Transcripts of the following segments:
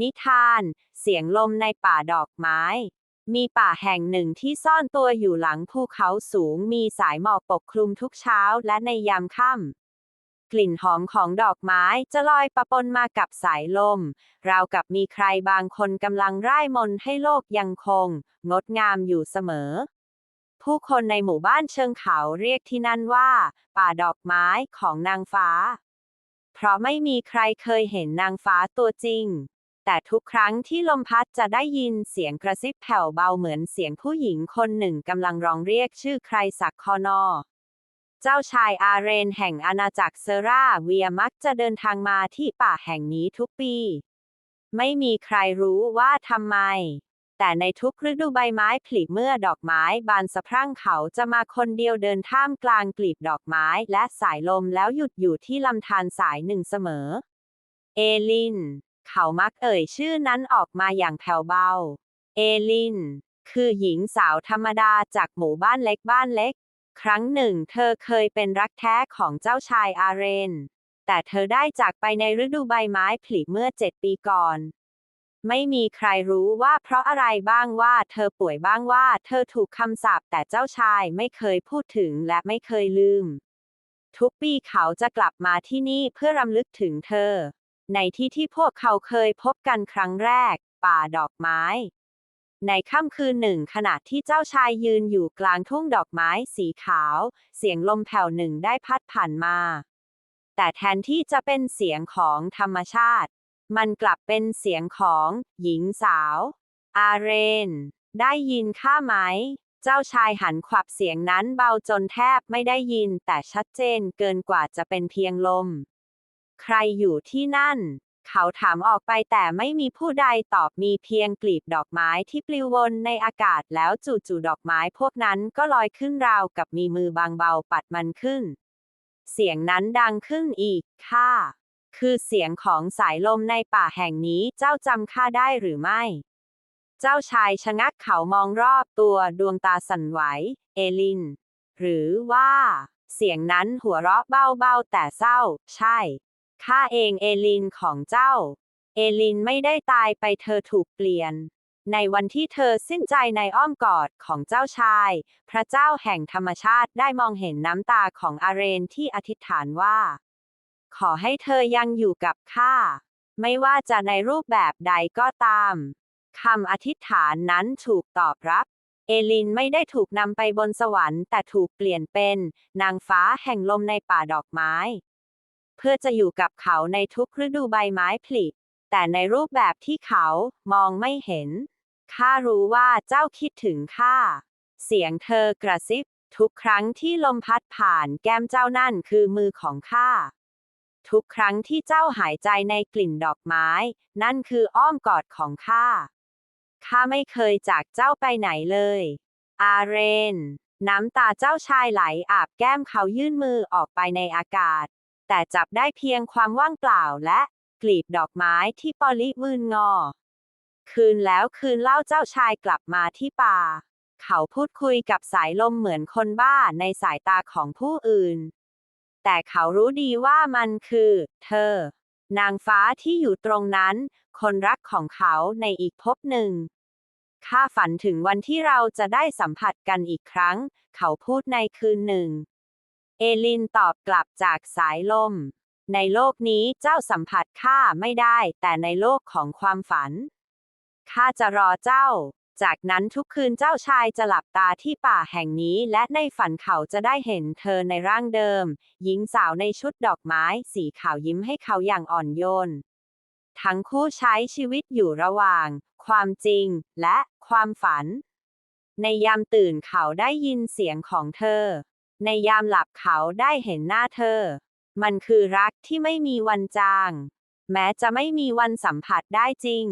นิทาน เสียงลมในป่าดอกไม้ มีป่าแห่งหนึ่งที่ซ่อนตัวอยู่หลังภูเขาสูง มีสายหมอกปกคลุมทุกเช้าและในยามค่ำ กลิ่นหอมของดอกไม้จะลอยปะปนมากับสายลม ราวกับมีใครบางคนกำลังร่ายมนให้โลกยังคง งดงามอยู่เสมอ ผู้คนในหมู่บ้านเชิงเขาเรียกที่นั่นว่า ป่าดอกไม้ของนางฟ้า เพราะไม่มีใครเคยเห็นนางฟ้าตัวจริง แต่ทุกครั้งที่ลมพัดจะได้ยินเสียงกระซิบแผ่วเบาเหมือนเสียงผู้หญิงคนหนึ่งกำลังร้องเรียกชื่อใครสักคอนอ เจ้าชายอาเรนแห่งอาณาจักรเซราเวียมักจะเดินทางมาที่ป่าแห่งนี้ทุกปี ไม่มีใครรู้ว่าทำไม แต่ในทุกฤดูใบไม้ผลิเมื่อดอกไม้บานสะพรั่งเขาจะมาคนเดียวเดินท่ามกลางกลีบดอกไม้และสายลมแล้วหยุดอยู่ที่ลำธารสายหนึ่งเสมอ เอลิน เขามักเอ่ยชื่อนั้นออกมาอย่างแผ่วเบา เอลิน คือหญิงสาวธรรมดาจากหมู่บ้านเล็กบ้านเล็ก ครั้งหนึ่งเธอเคยเป็นรักแท้ของเจ้าชายอาเรน แต่เธอได้จากไปในฤดูใบไม้ผลิเมื่อเจ็ดปีก่อน ไม่มีใครรู้ว่าเพราะอะไรบ้างว่าเธอป่วยบ้างว่าเธอถูกคำสาปแต่เจ้าชายไม่เคยพูดถึงและไม่เคยลืม ทุกปีเขาจะกลับมาที่นี่เพื่อรำลึกถึงเธอ ในที่ที่พวกเขาเคยพบกันครั้งแรก ป่าดอกไม้ ในค่ำคืนหนึ่งขณะที่เจ้าชายยืนอยู่กลางทุ่งดอกไม้สีขาว เสียงลมแผ่วหนึ่งได้พัดผ่านมา แต่แทนที่จะเป็นเสียงของธรรมชาติ มันกลับเป็นเสียงของหญิงสาว อาเรน ได้ยินข้าไหม เจ้าชายหันขวับเสียงนั้นเบาจนแทบไม่ได้ยินแต่ชัดเจนเกินกว่าจะเป็นเพียงลม ใครอยู่ที่นั่น เขาถามออกไปแต่ไม่มีผู้ใดตอบมีเพียงกลีบดอกไม้ที่ปลิววนในอากาศแล้วจู่ๆดอกไม้พวกนั้นก็ลอยขึ้นราวกับมีมือบางเบาปัดมันขึ้น เสียงนั้นดังขึ้นอีกค่ะ คือเสียงของสายลมในป่าแห่งนี้เจ้าจำข้าได้หรือไม่ เจ้าชายชะงักเขามองรอบตัวดวงตาสั่นไหว เอลิน หรือว่าเสียงนั้นหัวเราะเบาๆแต่เศร้า ใช่ ข้าเองเอลินของเจ้า เอลินไม่ได้ตายไปเธอถูกเปลี่ยน ในวันที่เธอสิ้นใจในอ้อมกอดของเจ้าชาย พระเจ้าแห่งธรรมชาติได้มองเห็นน้ำตาของอาเรนที่อธิษฐานว่า ขอให้เธอยังอยู่กับข้า ไม่ว่าจะในรูปแบบใดก็ตามคำอธิษฐานนั้นถูกตอบรับเอลินไม่ได้ถูกนำไปบนสวรรค์แต่ถูกเปลี่ยนเป็น นางฟ้าแห่งลมในป่าดอกไม้ เพื่อจะอยู่กับเขาในทุกฤดูใบไม้ผลิ แต่ในรูปแบบที่เขามองไม่เห็น ข้ารู้ว่าเจ้าคิดถึงข้า เสียงเธอกระซิบ ทุกครั้งที่ลมพัดผ่านแก้มเจ้านั่นคือมือของข้า ทุกครั้งที่เจ้าหายใจในกลิ่นดอกไม้ นั่นคืออ้อมกอดของข้า ข้าไม่เคยจากเจ้าไปไหนเลย อาเรนน้ำตาเจ้าชายไหลอาบแก้มเขายื่นมือออกไปในอากาศ แต่จับได้เพียงความว่างเปล่าและกลีบดอกไม้ที่ปอลิวืนงอ คืนแล้วคืนเล่าเจ้าชายกลับมาที่ป่า เขาพูดคุยกับสายลมเหมือนคนบ้าในสายตาของผู้อื่น แต่เขารู้ดีว่ามันคือ เธอ นางฟ้าที่อยู่ตรงนั้น คนรักของเขาในอีกภพหนึ่ง ข้าฝันถึงวันที่เราจะได้สัมผัสกันอีกครั้ง เขาพูดในคืนหนึ่ง เอลินตอบกลับจากสายลม ในโลกนี้เจ้าสัมผัสข้าไม่ได้ แต่ในโลกของความฝัน ข้าจะรอเจ้า จากนั้นทุกคืนเจ้าชายจะหลับตาที่ป่าแห่งนี้ และในฝันเขาจะได้เห็นเธอในร่างเดิม หญิงสาวในชุดดอกไม้ สีขาวยิ้มให้เขาอย่างอ่อนโยน ทั้งคู่ใช้ชีวิตอยู่ระหว่าง ความจริงและความฝัน ในยามตื่นเขาได้ยินเสียงของเธอ ในยามหลับเขาได้เห็นหน้าเธอ มันคือรักที่ไม่มีวันจาง แม้จะไม่มีวันสัมผัสได้จริง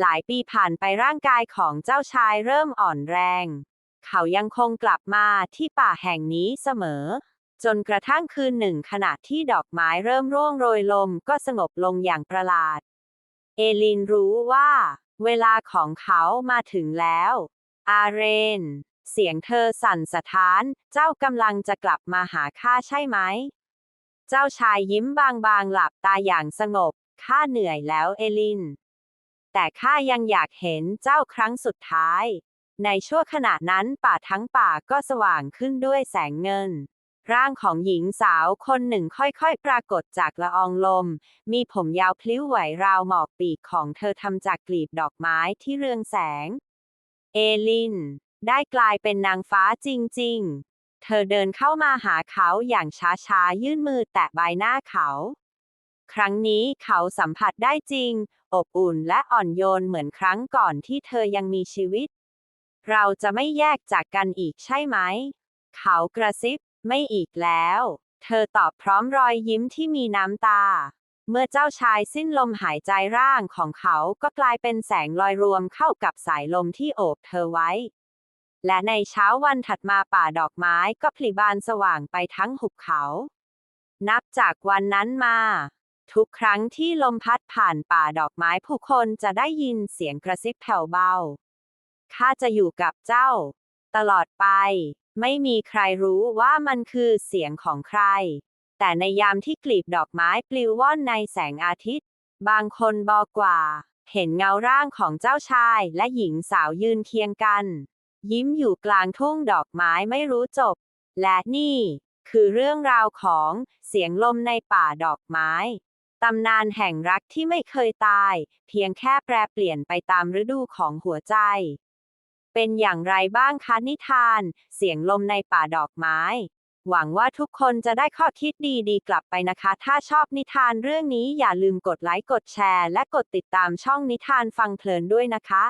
หลายปีผ่านไปร่างกายของเจ้าชายเริ่มอ่อนแรง เขายังคงกลับมาที่ป่าแห่งนี้เสมอ จนกระทั่งคืนหนึ่งขณะที่ดอกไม้เริ่มร่วงโรยลมก็สงบลงอย่างประหลาด เอลินรู้ว่า เวลาของเขามาถึงแล้ว อาเรน เสียงเธอสั่นสะท้าน เจ้ากำลังจะกลับมาหาข้าใช่ไหม เจ้าชายยิ้มบางๆหลับตาอย่างสงบ ข้าเหนื่อยแล้วเอลิน แต่ข้ายังอยากเห็นเจ้าครั้งสุดท้าย ในชั่วขณะนั้นป่าทั้งป่าก็สว่างขึ้นด้วยแสงเงิน ร่างของหญิงสาวคนหนึ่งค่อยๆ ปรากฏจากละอองลม มีผมยาวพลิ้วไหวราวหมอกปีกของเธอทำจากกลีบดอกไม้ที่เรืองแสง เอลิน ได้กลายเป็นนางฟ้าจริง ๆ เธอเดินเข้ามาหาเขาอย่างช้าๆ ยื่นมือแตะใบหน้าเขา ครั้งนี้เขาสัมผัสได้จริง อบอุ่นและอ่อนโยนเหมือนครั้งก่อนที่เธอยังมีชีวิต เราจะไม่แยกจากกันอีกใช่ไหม เขากระซิบ ไม่อีกแล้ว เธอตอบพร้อมรอยยิ้มที่มีน้ำตาเมื่อเจ้าชายสิ้นลมหายใจร่างของเขาก็กลายเป็นแสงลอยรวมเข้ากับสายลมที่โอบเธอไว้ และในเช้าวันถัดมาป่าดอกไม้ก็ผลิบานสว่างไปทั้งหุบเขา นับจากวันนั้นมา ทุกครั้งที่ลมพัดผ่านป่าดอกไม้ผู้คนจะได้ยินเสียงกระซิบแผ่วเบา ข้าจะอยู่กับเจ้า ตลอดไป ไม่มีใครรู้ว่ามันคือเสียงของใคร แต่ในยามที่กลีบดอกไม้ปลิวว่อนในแสงอาทิตย์ บางคนบอกว่า เห็นเงาร่างของเจ้าชายและหญิงสาวยืนเคียงกัน ยิ้มอยู่กลางทุ่งดอกไม้ไม่รู้จบ และนี่ คือเรื่องราวของเสียงลมในป่าดอกไม้ ตำนานแห่งรักที่ไม่เคยตาย เพียงแค่แปรเปลี่ยนไปตามฤดูของหัวใจ เป็นอย่างไรบ้างคะนิทาน เสียงลมในป่าดอกไม้ หวังว่าทุกคนจะได้ข้อคิดดีๆ กลับไปนะคะ ถ้าชอบนิทานเรื่องนี้อย่าลืมกดไลค์ กดแชร์ และกดติดตามช่องนิทานฟังเพลินด้วยนะคะ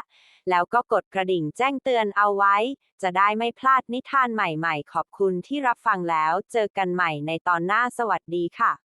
แล้วก็กดกระดิ่งแจ้งเตือนเอาไว้ จะได้ไม่พลาดนิทานใหม่ๆ ขอบคุณที่รับฟังแล้ว เจอกันใหม่ในตอนหน้าสวัสดีค่ะ